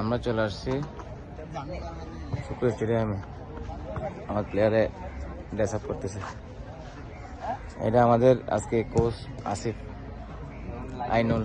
আমরা চলে আসছি সুপার স্টেডিয়ামে আমার প্লেয়ারে ড্রেস আপ করতেছে। এটা আমাদের আজকে কোচ আসিফ আইনুল।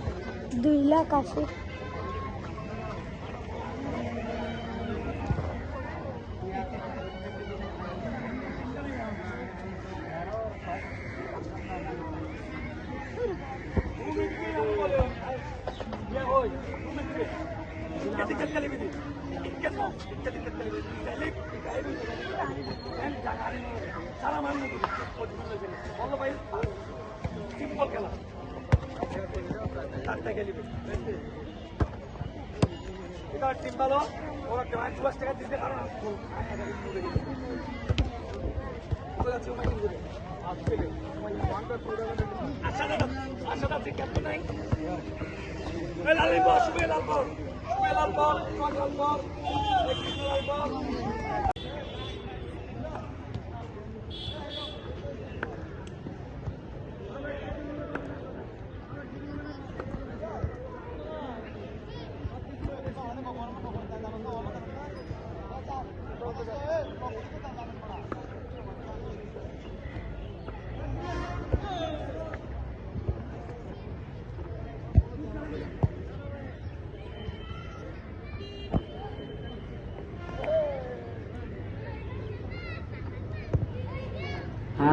দুই লাখ আশি। টিম ভালো, ওরা গ্রাম চুয়াশ টাকা দিতে কারণ আশা আছে ক্যাপ্টেন নাই লাল বল লাল বল লাল বল।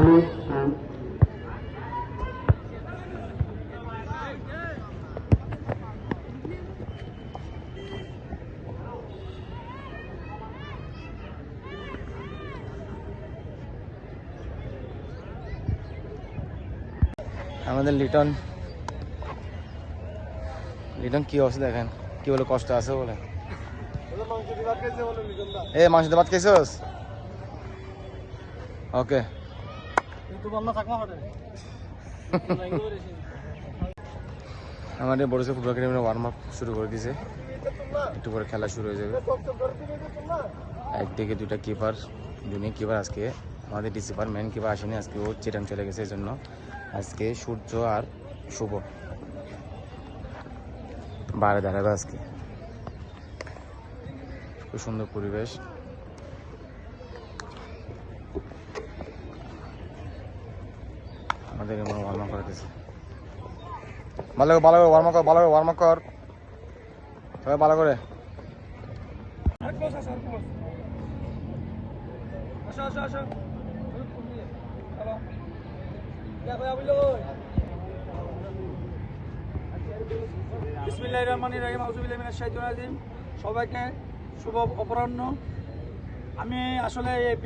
বল আমাদের লিটন। লিটন কি অবস্থা দেখেন? কি বলে কষ্ট আছে বলে? এ মাংস দিয়ে ভাত খাইছস? ওকে। আমাদের বড়সে ফুটবল একাডেমি ওয়ার্ম আপ শুরু করে দিয়েছে একটু পরে খেলা শুরু হয়ে যাবে। একদিকে দুটা কিপার জুনিয়র কিপার আজকে। আমাদের ডিসিপার মেন কিপার আসেনি, আজকে ও চিটাং চলে গেছে এই জন্য আজকে সূর্য আর শুভ। বারে দাঁড়াবে আজকে। খুব সুন্দর পরিবেশ। আমাদের ওয়ার্ম আপ করাতেছে ভালো করে ভালো করে ওয়ার্ম আপ কর, ভালো করে ওয়ার্ম কর। সবাই ভালো করে। বিসমিল্লাহির রহমানির রহিম মিনাশ শাইতানির রাজিম। সবাইকে শুভ অপরাহ্ন। আমি আসলে এই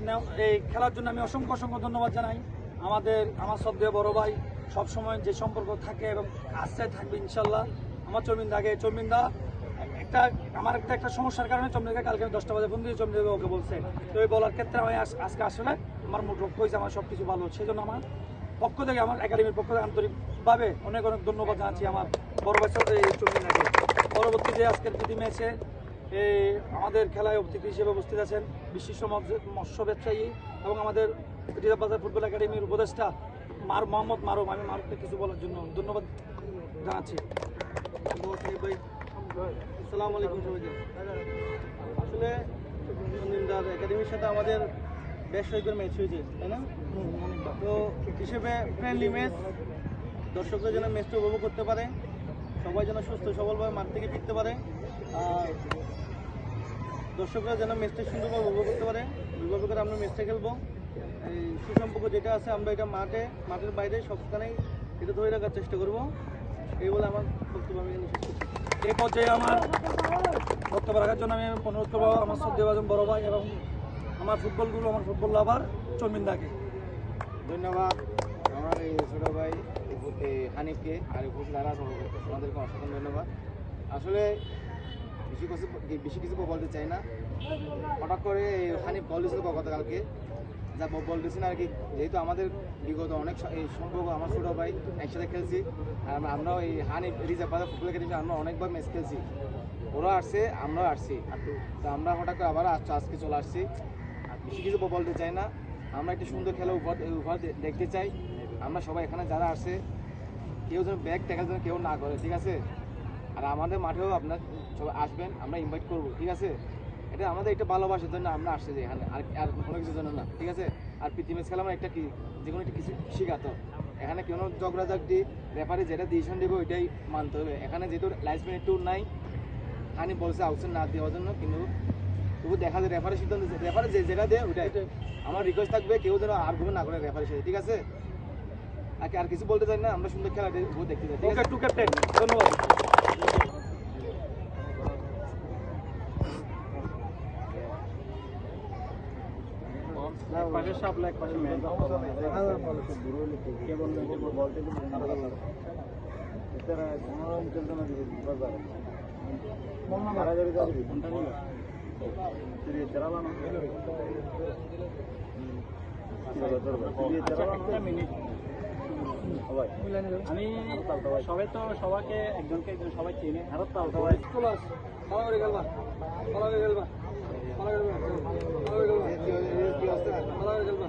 নেও- এই খেলার জন্য আমি অসংখ্য অসংখ্য ধন্যবাদ জানাই। আমাদের, আমার শ্রদ্ধেয় বড় ভাই সবসময় যে সম্পর্ক থাকে এবং আসছে থাকবে ইনশাল্লাহ। আমার চমিন্দা আগে চমিন্দা একটা, আমার একটা একটা সমস্যার কারণে চমড়াকে কালকে দশটা বাজে ফোন দিয়ে চমড়াকে ওকে বলছে। তো এই বলার ক্ষেত্রে আমি আজ- আজকে আসলে আমার মুড রক্ষ হয়েছে, আমার সব কিছু ভালো। সেই জন্য আমার পক্ষ থেকে, আমার একাডেমির পক্ষ থেকে আন্তরিকভাবে অনেক অনেক ধন্যবাদ জানাচ্ছি আমার বড় ভাই সাথে এই চমড়াকে পরবর্তী যে আজকের প্রীতি ম্যাচে এই আমাদের খেলায় অতিথি হিসেবে উপস্থিত আছেন বিশিষ্ট মৎস্য- ব্যবসায়ী এবং আমাদের বাজার ফুটবল একাডেমির উপদেষ্টা মার মোহাম্মদ মারুম আমি মারুফকে কিছু বলার জন্য ধন্যবাদ জানাচ্ছি। ভাই আসলে নিন্দার একাডেমির সাথে আমাদের বেশ কয়েকবার ম্যাচ হয়েছে, তাই না? তো হিসেবে ফ্রেন্ডলি ম্যাচ দর্শকরা যেন ম্যাচটা উপভোগ করতে পারে, সবাই যেন সুস্থ সবলভাবে মাঠ থেকে ফিরতে পারে, আর দর্শকরা যেন ম্যাচটা সুন্দরভাবে উপভোগ করতে পারে দুর্ভাগ্য করে আমরা ম্যাচটা খেলব। এই সুসম্পর্ক যেটা আছে, আমরা এটা মাঠে, মাঠের বাইরে সবখানেই এটা ধরে রাখার চেষ্টা করব। এই বলে আমার বক্তব্য আমি শেষ করছি। এই পর্যায়ে আমার বক্তব্য রাখার জন্য আমি অনুরোধ করব আমার শ্রদ্ধেভাজন বড় ভাই এবং আমার ফুটবল গুরু আমার ফুটবল লাভার চমিন্দাকে ধন্যবাদ। আমার এই ছোটো ভাই হানিফকে আর যারা আমাদেরকে অসংখ্য ধন্যবাদ। আসলে বেশি কিছু বেশি কিছু বলতে চাই না। হঠাৎ করে হানিফ বল দিয়েছিল গতকালকে। যা ব- বল দিয়েছে না আর কি, যেহেতু আমাদের বিগত অনেক এই সম্পর্ক আমার ছোটো ভাই, একসাথে খেলছি, আর আমরা- আমরাও এই Hanif reserve Bazar football academy আমরা অনেকবার ম্যাচ খেলছি। ওরা আসছে, আমরাও আসছি। তো আমরা হঠাৎ করে আবার আজ- আজকে চলে আসছি। আর বেশি কিছু বলতে চাই না। আমরা একটি সুন্দর খেলা উপহার উপহার দেখতে চাই। আমরা সবাই এখানে যারা আসছে, কেউ যেন ব্যাগ ট্যাকেল যেন কেউ না করে, ঠিক আছে? আর আমাদের মাঠেও আপনার সবাই আসবেন, আমরা ইনভাইট করব, ঠিক আছে? এটা আমাদের একটা ভালোবাসার জন্য আমরা আসছি যে এখানে। আর আর কোনো কিছুর জন্য না ঠিক আছে? আর প্রীতি ম্যাচ খেলা আমরা একটা কি? যে কোনো একটা কিছু শিখাতো এখানে কোনো ঝগড়াঝাগড়ি রেফারি যেটা ডিসিশন দেবে ওইটাই মানতে হবে। এখানে যেহেতু লাইসমেন্ট ট্যুর নাই হানি বলছে আউটসাইড না দেওয়ার জন্য কিন্তু তবু দেখা যায় রেফারি সিদ্ধান্ত রেফারি যে যেটা দেয় ওইটাই। আমার রিকোয়েস্ট থাকবে কেউ যেন আর আর্গুমেন্ট না করে রেফারির সাথে ঠিক আছে? আর কি- আর কিছু বলতে চাই না? আমরা সুন্দর খেলা দেখতে চাই ঠিক আছে? টু ক্যাপ্টেন ধন্যবাদ। আমি সবাই তো সবাইকে একজনকে একজন সবাই চিনে। হারত তাও সবাই করে গেলবা ভালো করে গেলবা ভালো করে গেলবা ভালো করে গেলবা কি অবস্থা?